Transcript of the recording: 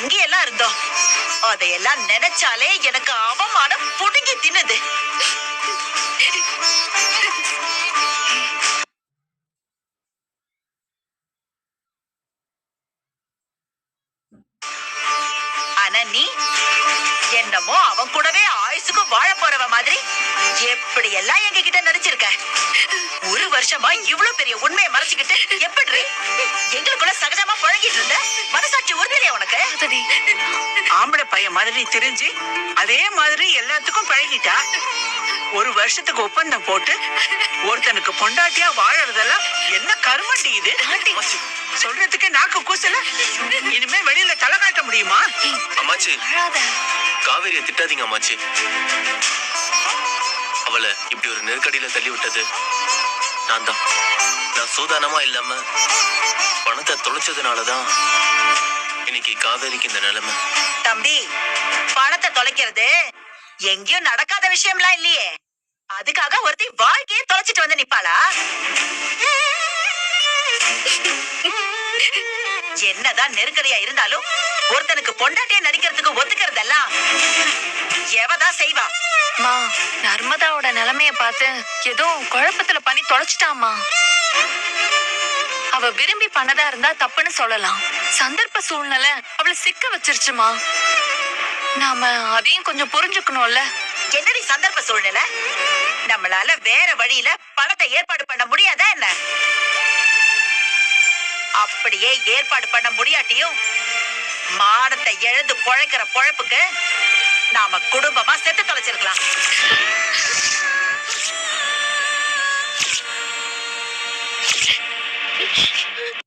அங்கேயெல்லாம் இருந்தோம். அதையெல்லாம் நினைச்சாலே எனக்கு அவமானம் புடுங்கி தின்னுது. ஆனா நீ என்னமோ அவன் கூடவே ஆயுசுக்கும் வாழ போறவ மாதிரி எப்படி எல்லாம் எங்க கிட்ட நடிச்சிருக்க? ஒரு வருஷமா இவ்வளவு பெரிய உண்மையை மறைச்சுக்கிட்டு எப்படி? எங்க உனக்கு ஆம்பளை பையன் மாதிரி தெரிஞ்சு அதே மாதிரி எல்லாத்துக்கும் பழகிட்டா ஒரு வருஷத்துக்கு ஒப்பந்தம் போட்டு ஒருத்தனுக்கு பொண்டாட்டியா வாழறதெல்லாம் என்ன கருமண்டி இது? சொல்றதுக்கு நாக்கு கூசல. இனிமே வெளியில தலை காட்ட முடியுமா? அம்மாச்சி. காவேரியை திட்டாதீங்க அம்மாச்சி. அவளை இப்படி ஒரு நெருக்கடியில தள்ளி விட்டது நான் தான். நான் சூதானமா இல்லாம பணத்தை தொலைச்சதுனாலதான். இன்னைக்கு காவேரிக்கு இந்த நிலைமை. தம்பி பணத்தை தொலைக்கிறது எங்கேயும் நடக்காத விஷயம்லாம் இல்லையே. அதுக்காக ஒருத்தி வாழ்க்கையே தொலைச்சிட்டு வந்து நிப்பாளா? என்னதான் நெருக்கடியா இருந்தாலும் ஒருத்தனுக்கு பொண்டாட்டியா நடிக்கிறதுக்கு ஒத்துக்கிறதெல்லாம் எவதான் செய்வா? மா நர்மதாவோட நிலைமைய பார்த்து ஏதோ குழப்பத்துல பண்ணி தொலைச்சிட்டாமா அவ விரும்பி பண்ணதா இருந்தா தப்புன்னு சொல்லலாம். சந்தர்ப்ப சூழ்நிலை அவளை சிக்க வச்சிருச்சுமா. நாம அதையும் கொஞ்சம் புரிஞ்சுக்கணும்ல. என்னடி சந்தர்ப்ப சூழ்நிலை? நம்மளால வேற வழியில பணத்தை ஏற்பாடு பண்ண முடியாதா என்ன? அப்படியே ஏற்பாடு பண்ண முடியாட்டியும் மானத்தை எழுந்து பொழைக்கிற பொழப்புக்கு நாம குடும்பமா செத்து bitch.